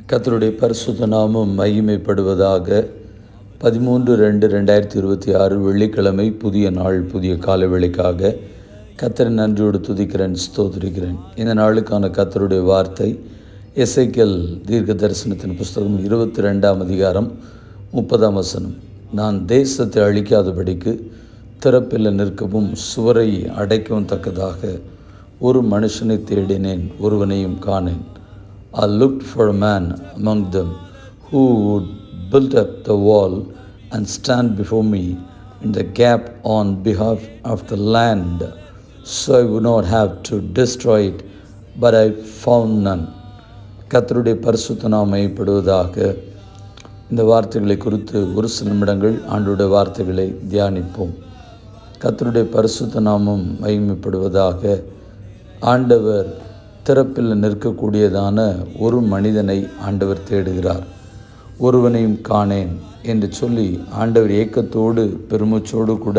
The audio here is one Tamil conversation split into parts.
கத்தருடைய பரிசுத்த நாமம் மகிமைப்படுவதாக பதிமூன்று ரெண்டு ரெண்டாயிரத்தி இருபத்தி ஆறு வெள்ளிக்கிழமை புதிய நாள் புதிய கால வேளைக்காக கத்தரை நன்றியோடு துதிக்கிறேன் ஸ்தோத்திரிக்கிறேன். இந்த நாளுக்கான கத்தருடைய வார்த்தை எஸ்ஐக்கல் தீர்க்க தரிசனத்தின் புஸ்தகம் இருபத்தி ரெண்டாம் அதிகாரம் முப்பதாம் வசனம். நான் தேசத்தை அழிக்காதபடிக்கு திறப்பில் நிற்கவும் சுவரை அடைக்கவும் தக்கதாக ஒரு மனுஷனை தேடினேன் ஒருவனையும் காணேன். I looked for a man among them who would build up the wall and stand before me in the gap on behalf of the land, so I would not have to destroy it, but I found none. கத்தருடைய பரிசுத்த நாமைப்படுவதாக இந்த வார்த்தைகளை குறித்து ஒரு சில நிமிடங்கள் ஆண்டுடைய வார்த்தைகளை தியானிப்போம் கத்தருடைய பரிசுத்த நாமம் மகிமைப்படுவதாக ஆண்டவர் திறப்பில் நிற்கக்கூடியதான ஒரு மனிதனை ஆண்டவர் தேடுகிறார். ஒருவனையும் காணேன் என்று சொல்லி ஆண்டவர் ஏக்கத்தோடு பெருமூச்சோடு கூட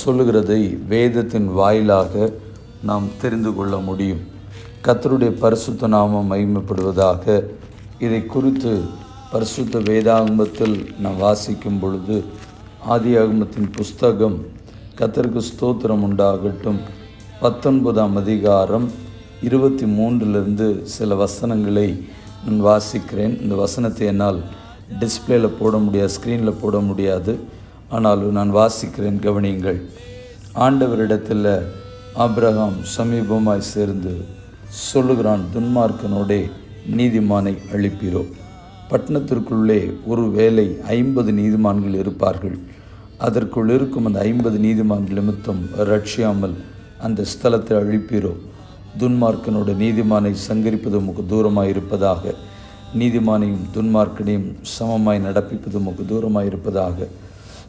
சொல்லுகிறதை வேதத்தின் வாயிலாக நாம் தெரிந்து கொள்ள முடியும். கத்தருடைய பரிசுத்த நாமம் மகிமைப்படுவதாக இதை குறித்து பரிசுத்த வேதாகமத்தில் நாம் வாசிக்கும் பொழுது ஆதியாகமத்தின் புஸ்தகம் கத்தருக்கு ஸ்தோத்திரம் உண்டாகட்டும். பத்தொன்பதாம் அதிகாரம் இருபத்தி மூன்றிலிருந்து சில வசனங்களை நான் வாசிக்கிறேன். இந்த வசனத்தை என்னால் டிஸ்பிளேயில் போட முடியாது ஸ்க்ரீனில் போட முடியாது. ஆனாலும் நான் வாசிக்கிறேன் கவனியுங்கள். ஆண்டவரிடத்தில் ஆப்ரஹாம் சமீபமாய் சேர்ந்து சொல்லுகிறான் துன்மார்க்கனோடே நீதிமானை அழிப்பீரோ. பட்டணத்திற்குள்ளே ஒரு வேலை ஐம்பது நீதிமான்கள் இருப்பார்கள். அதற்குள் இருக்கும் அந்த ஐம்பது நீதிமான்கள் நிமித்தம் ரட்சியாமல் அந்த ஸ்தலத்தை அழிப்பீரோ? துன்மார்க்கனோட நீதிமானை சங்கரிப்பது உமக்கு தூரமாக இருப்பதாக நீதிமானையும் துன்மார்க்கனையும் சமமாய் நடப்பிப்பது உமக்கு தூரமாக இருப்பதாக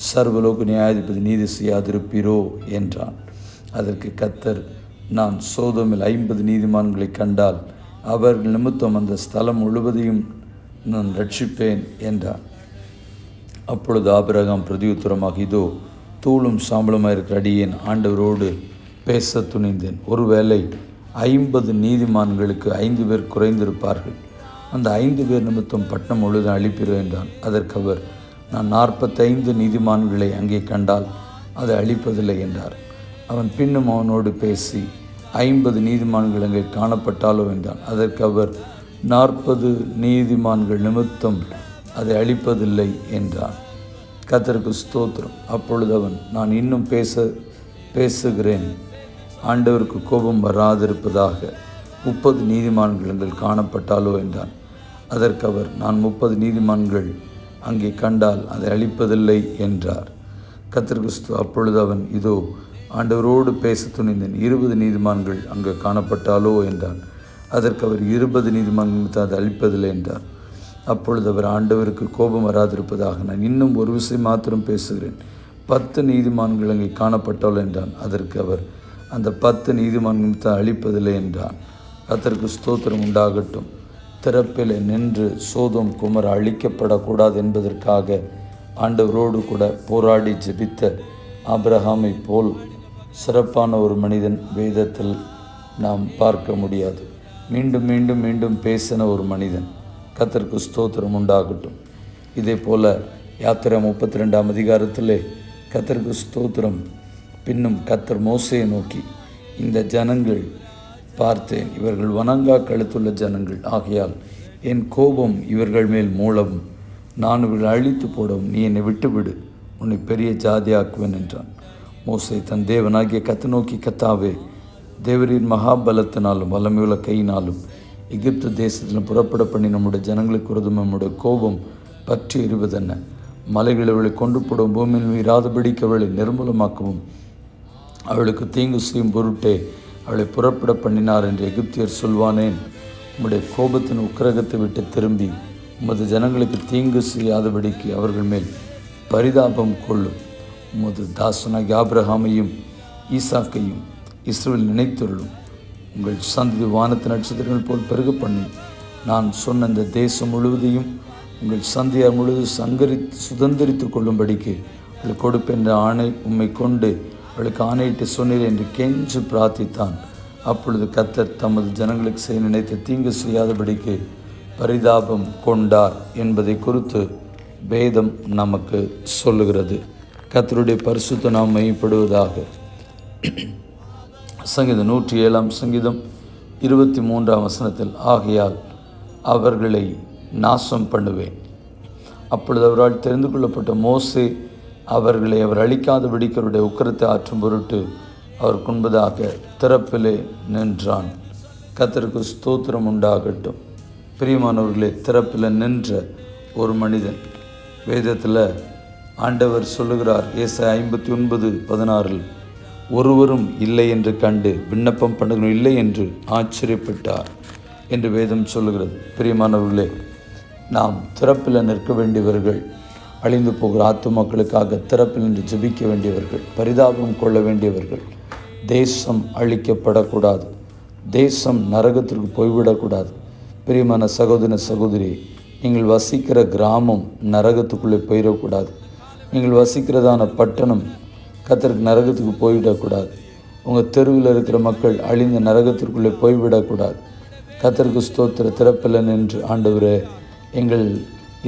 சர்வலோக நியாயாதிபதி நீதி செய்யாதிருப்பீரோ? என்றான். அதற்கு கத்தர் நான் சோதோமில் ஐம்பது நீதிமான்களை கண்டால் அவர்கள் நிமித்தம் அந்த ஸ்தலம் முழுவதையும் நான் ரட்சிப்பேன் என்றான். அப்பொழுது ஆபிரகாம் பிரதியுத்தரமாக இதோ தூளும் சாம்பலுமாக இருக்கிற அடியேன் ஆண்டவரோடு பேச துணிந்தேன். ஒருவேளை ஐம்பது நீதிமான்களுக்கு ஐந்து பேர் குறைந்திருப்பார்கள். அந்த ஐந்து பேர் நிமித்தம் பட்டம் முழுதும் அழிப்பிரு என்றான். அதற்கு அவர் நான் நாற்பத்தைந்து நீதிமான்களை அங்கே கண்டால் அதை அழிப்பதில்லை என்றார். அவன் பின்னும் அவனோடு பேசி ஐம்பது நீதிமான்கள் அங்கே காணப்பட்டாலோ என்றான். அதற்கு அவர் நாற்பது நீதிமான்கள் நிமித்தம் அதை அழிப்பதில்லை என்றான். கத்தருக்கு ஸ்தோத்திரம். அப்பொழுது அவன் நான் இன்னும் பேச பேசுகிறேன். ஆண்டவருக்கு கோபம் வராதிருப்பதாக முப்பது நீதிமான்கள் எங்கள் காணப்பட்டாலோ என்றான். அதற்கு அவர் நான் முப்பது நீதிமான்கள் அங்கே கண்டால் அதை அழிப்பதில்லை என்றார். கத்தருக்கு அப்பொழுது அவன் இதோ ஆண்டவரோடு பேச துணிந்தேன். இருபது நீதிமான்கள் அங்கே காணப்பட்டாலோ என்றான். அதற்கு அவர் இருபது நீதிமான்கள் அதை அழிப்பதில்லை என்றார். அப்பொழுது அவர் ஆண்டவருக்கு கோபம் வராதிருப்பதாக நான் இன்னும் ஒரு விஷயம் மாத்திரம் பேசுகிறேன். பத்து நீதிமான்கள் அங்கே காணப்பட்டால் என்றான். அதற்கு அவர் அந்த பத்து நீதிமன்றத்தை அழிப்பதில்லை என்றான். கத்தருக்கு ஸ்தோத்திரம் உண்டாகட்டும். திறப்பில் நின்று சோதம் குமர் அழிக்கப்படக்கூடாது என்பதற்காக ஆண்டவரோடு கூட போராடி ஜெபித்த ஆபிரகாமை போல் சிறப்பான ஒரு மனிதன் வேதத்தில் நாம் பார்க்க முடியாது. மீண்டும் மீண்டும் மீண்டும் பேசின ஒரு மனிதன். கத்தருக்கு ஸ்தோத்திரம் உண்டாகட்டும். இதே போல் யாத்திரை முப்பத்தி ரெண்டாம் அதிகாரத்திலே கத்தருக்கு ஸ்தோத்திரம் பின்னும் கத்தர் மோசையை நோக்கி இந்த ஜனங்கள் பார்த்தேன். இவர்கள் வணங்கா கழுத்துள்ள ஜனங்கள். ஆகையால் என் கோபம் இவர்கள் மேல் மூலவும் நான் இவர்கள் அழித்து போடவும். நீ என்னை விட்டுவிடு. உன்னை பெரிய ஜாதியாக்குவேன் என்றான். மோசை தன் தேவனாகிய கத்து நோக்கி கத்தாவே தேவரின் மகாபலத்தினாலும் வல்லமையுள்ள கையினாலும் எகிப்து தேசத்திலும் புறப்பட பண்ணி நம்முடைய ஜனங்களுக்கு விரோதம் நம்முடைய கோபம் பற்றி எறிவதென்ன மலைகளை அவளை கொண்டு போடும் பூமியில் மீறாதபடிக்கு அவளை நிர்மூலமாக்கவும். அவளுக்கு தீங்கு செய்யும் பொருட்டே அவளை புறப்பட பண்ணினார் என்று எகிப்தியர் சொல்வானேன். உம்முடைய கோபத்தின் உக்கிரகத்தை விட்டு திரும்பி உமது ஜனங்களுக்கு தீங்கு செய்யாதபடிக்கு அவர்கள் மேல் பரிதாபம் கொள்ளும். உமது தாசனாகி ஆப்ரஹாமையும் ஈசாக்கையும் இஸ்ரோவில் நினைத்துள்ளும் உங்கள் சந்ததி வானத்து நட்சத்திரங்கள் போல் பெருக பண்ணி நான் சொன்ன இந்த தேசம் முழுவதையும் உங்கள் சந்தியார் முழுவதும் சங்கரித்து சுதந்திரித்து கொள்ளும்படிக்கு உங்களுக்கு கொடுப்பென்ற ஆணை உம்மை கொண்டு அவளுக்கு ஆணையிட்டு சொன்னீர் என்று கெஞ்சு பிரார்த்தித்தான். அப்பொழுது கத்தர் தமது ஜனங்களுக்கு செய்ய நினைத்த தீங்கு செய்யாதபடிக்கு பரிதாபம் கொண்டார் என்பதை குறித்து வேதம் நமக்கு சொல்லுகிறது. கத்தருடைய பரிசுத்த நாம் மையப்படுவதாக சங்கீதம் நூற்றி ஏழாம் சங்கீதம் இருபத்தி மூன்றாம் வசனத்தில் ஆகையால் அவர்களை நாசம் பண்ணுவேன். அப்பொழுது அவரால் தெரிந்து கொள்ளப்பட்ட மோசே அவர்களை அவர் அழிக்காத அவருடைய உக்கரத்தை ஆற்றும் பொருட்டு அவர் முன்பதாக திறப்பிலே நின்றான். கத்தருக்கு ஸ்தோத்திரம் உண்டாகட்டும். பிரியமானவர்களே திறப்பில் நின்ற ஒரு மனிதன். வேதத்தில் ஆண்டவர் சொல்லுகிறார் ஏச ஐம்பத்தி ஒன்பது பதினாறில் ஒருவரும் இல்லை என்று கண்டு விண்ணப்பம் பண்ணுகிறோம் இல்லை என்று ஆச்சரியப்பட்டார் என்று வேதம் சொல்லுகிறது. பிரியமானவர்களே நாம் திறப்பில் நிற்க வேண்டியவர்கள் அழிந்து போகிற ஆத்துமாக்களுக்காக திறப்பில் நின்று ஜெபிக்க வேண்டியவர்கள் பரிதாபம் கொள்ள வேண்டியவர்கள் தேசம் அழிக்கப்படக்கூடாது. தேசம் நரகத்திற்கு போய்விடக்கூடாது. பிரியமான சகோதர சகோதரி நீங்கள் வசிக்கிற கிராமம் நரகத்துக்குள்ளே போயிடக்கூடாது. நீங்கள் வசிக்கிறதான பட்டணம் கத்தருக்கு நரகத்துக்கு போய்விடக்கூடாது உங்கள் தெருவில் இருக்கிற மக்கள் அழிந்த நரகத்திற்குள்ளே போய்விடக்கூடாது. கத்தருக்கு ஸ்தோத்திர திறப்பில் நின்று ஆண்டவர் எங்கள்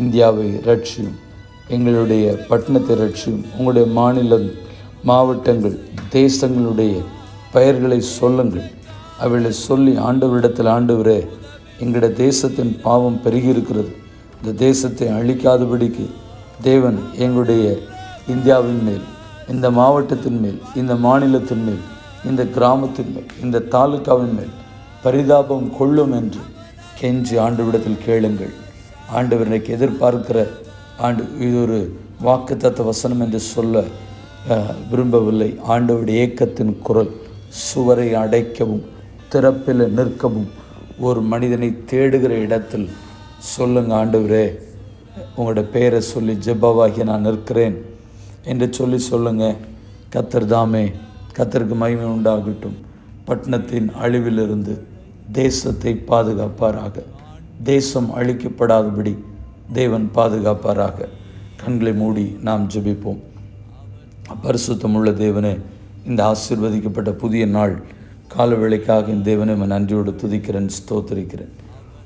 இந்தியாவை ரட்சியும். எங்களுடைய பட்டணத்தை ரட்சியும். உங்களுடைய மாநிலம் மாவட்டங்கள் தேசங்களுடைய பெயர்களை சொல்லுங்கள். அவளை சொல்லி ஆண்டவரிடத்தில் ஆண்டவரே எங்களுடைய தேசத்தின் பாவம் பெருகி இருக்கிறது இந்த தேசத்தை அழிக்காதபடிக்கு தேவன் எங்களுடைய இந்தியாவின் மேல் இந்த மாவட்டத்தின் மேல் இந்த மாநிலத்தின் மேல் இந்த கிராமத்தின் மேல் இந்த தாலுக்காவின் மேல் பரிதாபம் கொள்ளும் என்று கெஞ்சி ஆண்டவரிடத்தில் கேளுங்கள். ஆண்டவர் எதிர்பார்க்கிற ஆண்டு இது ஒரு வாக்குத்தத்த வசனம் என்று சொல்ல விரும்பவில்லை. ஆண்டவருடைய ஏக்கத்தின் குரல் சுவரை அடைக்கவும் திறப்பில் நிற்கவும் ஒரு மனிதனை தேடுகிற இடத்தில் சொல்லுங்க ஆண்டவரே உங்களோட பெயரை சொல்லி ஜெபாவாகி நான் நிற்கிறேன் என்று சொல்லி சொல்லுங்க. கத்தர் தாமே கத்தருக்கு மகிமை உண்டாகட்டும். பட்டணத்தின் அழிவிலிருந்து தேசத்தை பாதுகாப்பாராக. தேசம் அழிக்கப்படாதபடி தேவன் பாதுகாப்பாராக. கண்களை மூடி நாம் ஜெபிப்போம். பரிசுத்தமுள்ள தேவனே இந்த ஆசீர்வதிக்கப்பட்ட புதிய நாள் காலவேளைக்காக இந்த தேவனை நான் நன்றியோடு துதிக்கிறேன் ஸ்தோத்திரிக்கிறேன்.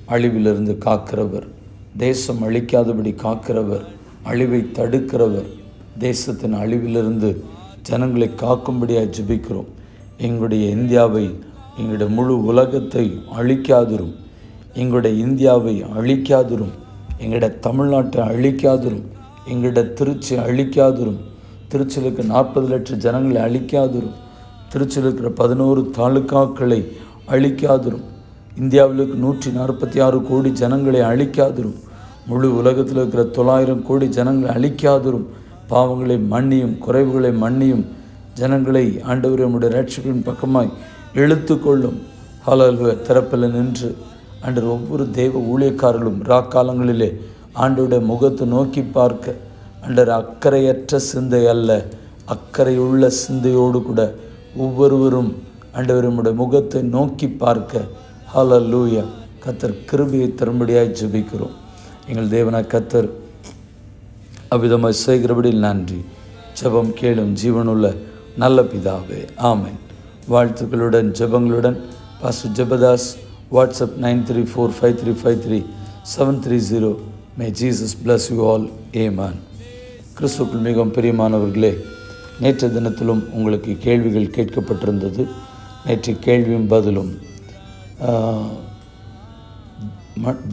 அழிவிலிருந்து காக்கிறவர் தேசம் அழிக்காதபடி காக்கிறவர் அழிவை தடுக்கிறவர் தேசத்தின் அழிவிலிருந்து ஜனங்களை காக்கும்படியாக ஜெபிக்கிறோம். எங்களுடைய இந்தியாவை எங்களுடைய முழு உலகத்தை அழிக்காதிரும். எங்களுடைய இந்தியாவை அழிக்காதிரும். எங்களோட தமிழ்நாட்டை அழிக்காதிரும் எங்களோட திருச்சி அழிக்காதிரும் திருச்சியில் இருக்கிற நாற்பது லட்சம் ஜனங்களை அழிக்காதிரும் திருச்சியில் இருக்கிற பதினோரு தாலுக்காக்களை அழிக்காதிரும் இந்தியாவில் இருக்கிற நூற்றி நாற்பத்தி ஆறு கோடி ஜனங்களை அழிக்காதிரும் முழு உலகத்தில் இருக்கிற தொள்ளாயிரம் கோடி ஜனங்களை அழிக்காதிரும் பாவங்களை மன்னியும் குறைவுகளை மன்னியும் ஜனங்களை ஆண்டவர் நம்முடைய ரட்சிப்பின் பக்கமாய் இழுத்து கொள்ளும் ஹலல்வ திறப்பில் நின்று அன்று ஒவ்வொரு தெய்வ ஊழியக்காரர்களும் ராக்காலங்களிலே ஆண்டோட முகத்தை நோக்கி பார்க்க. அண்டர் அக்கறையற்ற சிந்தை அல்ல அக்கறையுள்ள சிந்தையோடு கூட ஒவ்வொருவரும் ஆண்டவர் முகத்தை நோக்கி பார்க்க. ஹalleluya கத்தர் கிருபியை தரும்படியாக ஜெபிக்கிறோம். எங்கள் தேவனா கத்தர் அவ்விதமாக செய்கிறபடியில் நன்றி. ஜெபம் கேளும் ஜீவனுள்ள நல்ல பிதாவே. ஆமேன். வாழ்த்துக்களுடன் ஜெபங்களுடன் Basu Jebadas WhatsApp nine three four five three five three seven three zero may Jesus bless you all amen கிறிஸ்துக்குள் மிகவும் பிரியமானவர்களே நேற்று தினத்திலும் உங்களுக்கு கேள்விகள் கேட்கப்பட்டிருந்தது. நேற்று கேள்வியும் பதிலும்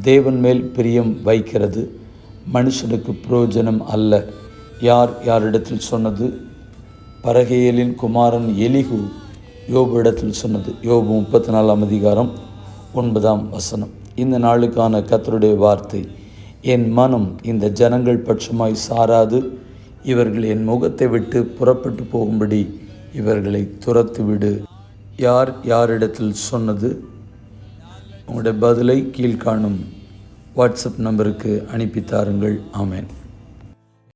தேவன் மேல் பிரியம் வைக்கிறது. மனுஷனுக்கு பிரயோஜனம் அல்ல. யார் யாரிடத்தில் சொன்னது? பரகையலின் குமாரன் எலிகு யோபு இடத்தில் சொன்னது. யோபு முப்பத்தி நாலாம் அதிகாரம் ஒன்பதாம் வசனம். இந்த நாளுக்கான கத்தருடைய வார்த்தை என் மனம் இந்த ஜனங்கள் பட்சமாய் சாராது. இவர்கள் என் முகத்தை விட்டு புறப்பட்டு போகும்படி இவர்களை துரத்துவிடு. யார் யாரிடத்தில் சொன்னது? உங்களுடைய பதிலை கீழ்காணும் வாட்ஸ்அப் நம்பருக்கு அனுப்பி தாருங்கள். ஆமேன்.